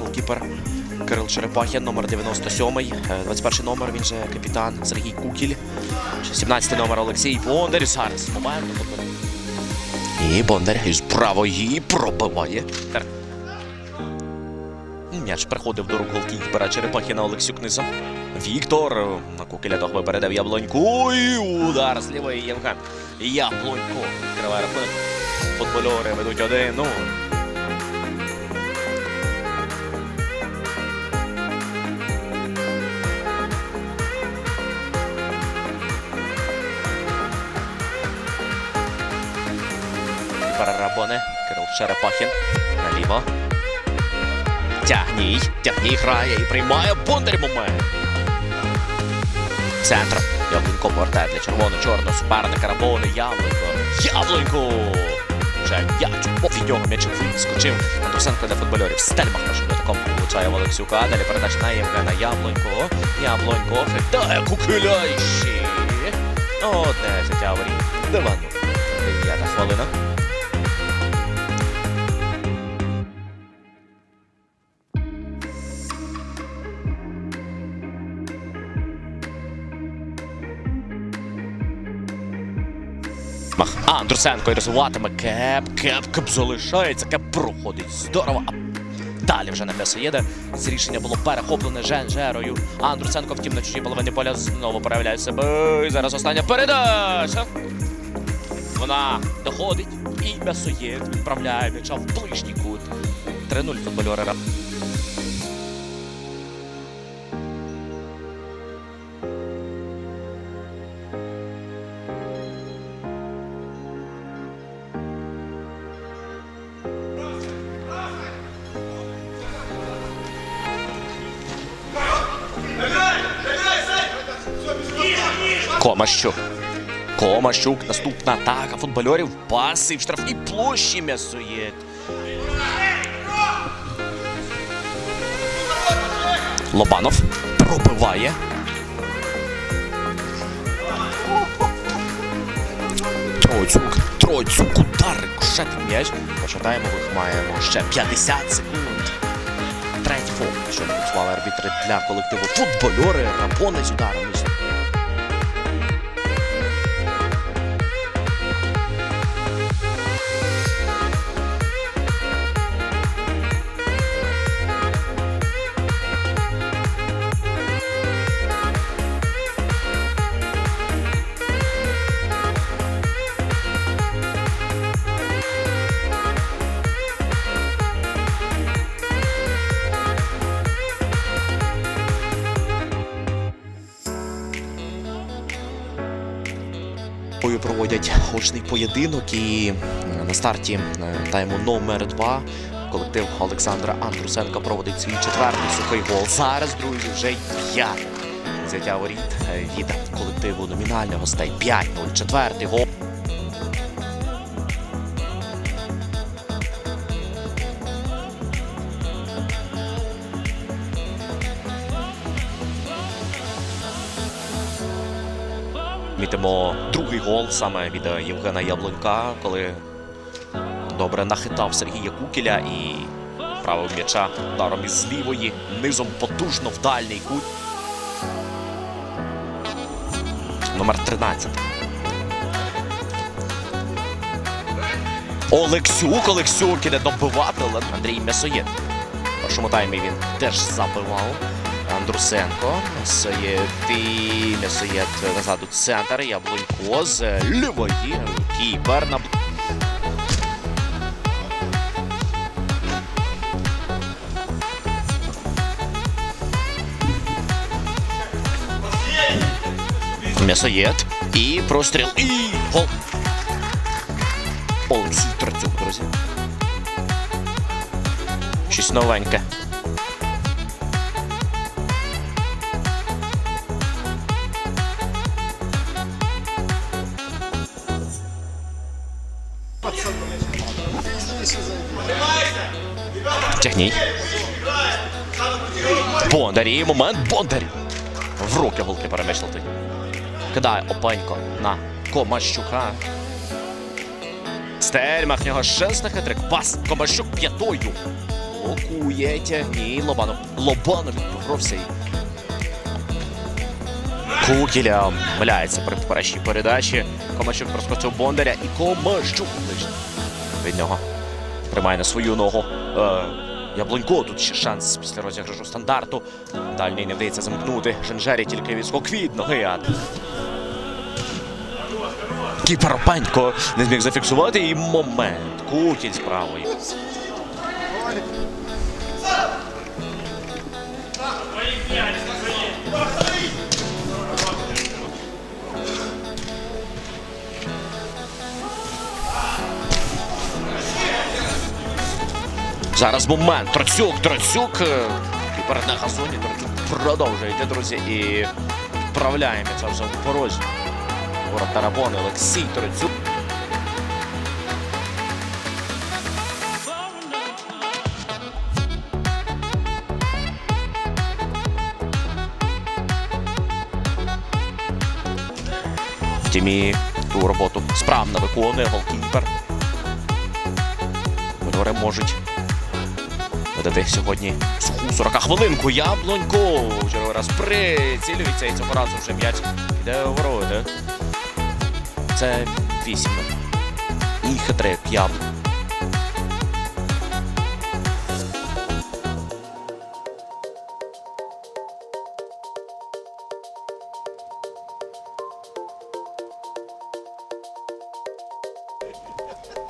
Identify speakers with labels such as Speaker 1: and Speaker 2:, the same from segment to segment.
Speaker 1: Голкіпер Кирил Черепахін, номер 97, е, 21 номер, він же капітан Сергій Кукіль. 17 номер Олексій Бондар. Зараз момент. І Бондар із правої пробиває. М'яч приходив до рук голкіпера Черепахіна Олексюк низом. Віктор е, на Кукіля того передав Яблоньку. І удар з лівої Євген. Яблонько. Відкриває рахунок. Футбольори ведуть 1-0. Перерабоне. Кирил Черепахін. Наліво. Тягній. Тягній грає і приймає Бондар момент. Центр. Яблунько повертає для червоно-чорного суперника Рабони. Яблунько. Яблунько! Вже м'яч. О, від нього м'яч відскочив. Андрусенко для футбольорів. Стельмах першим дотиком влучає в Олексюка. Далі передача на Євгена Яблонько. Яблонько хитає Кукиля і ще. Одне життя воріт. Диван. Дев'ята хвилина. Мах. А, Андрусенко і розвиватиме кеп, кеп, кеп залишається, кеп проходить. Здорово. А Далі вже на м'ясоєде. Це рішення було перехоплене Женжерою. А Андрусенко, втім, на чужій половині поля знову проявляє себе. І зараз остання передача. Вона доходить і м'ясоєд відправляє м'яча в ближній кут. 3-0 футбольори. Комащук. Комащук. Наступна атака футбольорів. Паси в штрафній площі м'ясоєд. Лобанов пробиває. Тройцюк, Тройцюк, удар, рикошетний м'яч. Почитаємо, їх маємо ще 50 секунд. Третій фол, що працювали арбітри для колективу футбольори, рабони з ударом. Бою проводять очний поєдинок і е, на старті е, тайму номер 2 колектив Олександра Андрусенка проводить свій четвертий сухий гол. Зараз, друзі, вже й п'ятий. Взяття воріт е, від колективу номінальних гостей 5-0. Четвертий гол. Мітимо другий гол саме від е, Євгена Яблонька, коли добре нахитав Сергія Кукіля і правив м'яча ударом із лівої, низом потужно в дальній кут. Номер 13. Олексюк, Олексюк іде добивати, але Андрій М'ясоєд. В першому таймі він теж забивав. Андрусенко. М'ясоєд і М'ясоєд назад у центр. Яблунько з лівої. Кіпер на М'ясоєд. І простріл. І гол. Олексій Троцюк, друзі. Щось новеньке. Тягній. Бондар. І момент Бондар. В руки голки летить. Кидає Опенько на Комащука. Стельмах нього шест на хитрик. Пас Комащук п'ятою. блокує, тягні. Лобанов. Лобанов відборовся і Кукіля миляється при першій передачі. Комащук розпочав Бондаря і Комащук ближче від нього. Приймає на свою ногу. Е, Яблонько тут ще шанс після розіграшу стандарту. Дальній не вдається замкнути. Женжері тільки відскок від ноги. А... Кіпер Панько не зміг зафіксувати і момент. Кутінь з правої. Зараз момент. Троцюк, Троцюк. е, Кіпер на газоні. Троцюк продовжує друзі. І відправляємо це вже в порожню. Ворот Тарабон, Олексій Троцюк. Тімі ту роботу справно виконує голкіпер. Кольори можуть видати сьогодні суху 40 хвилинку. Яблонько в черговий раз прицілюється і цього разу вже м'яч йде у ворота. Це вісім. І хитрик яблук.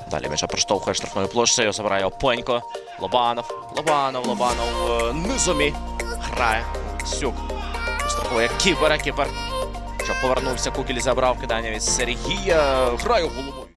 Speaker 1: Далі м'яча проштовхує штрафною площею, забирає Опенько. Лобанов, Лобанов, Лобанов Низумі низомі грає. Сюк. Страхує Кібера, Кіпер. Що повернувся, Кукіль забрав кидання від Сергія. Грає головою.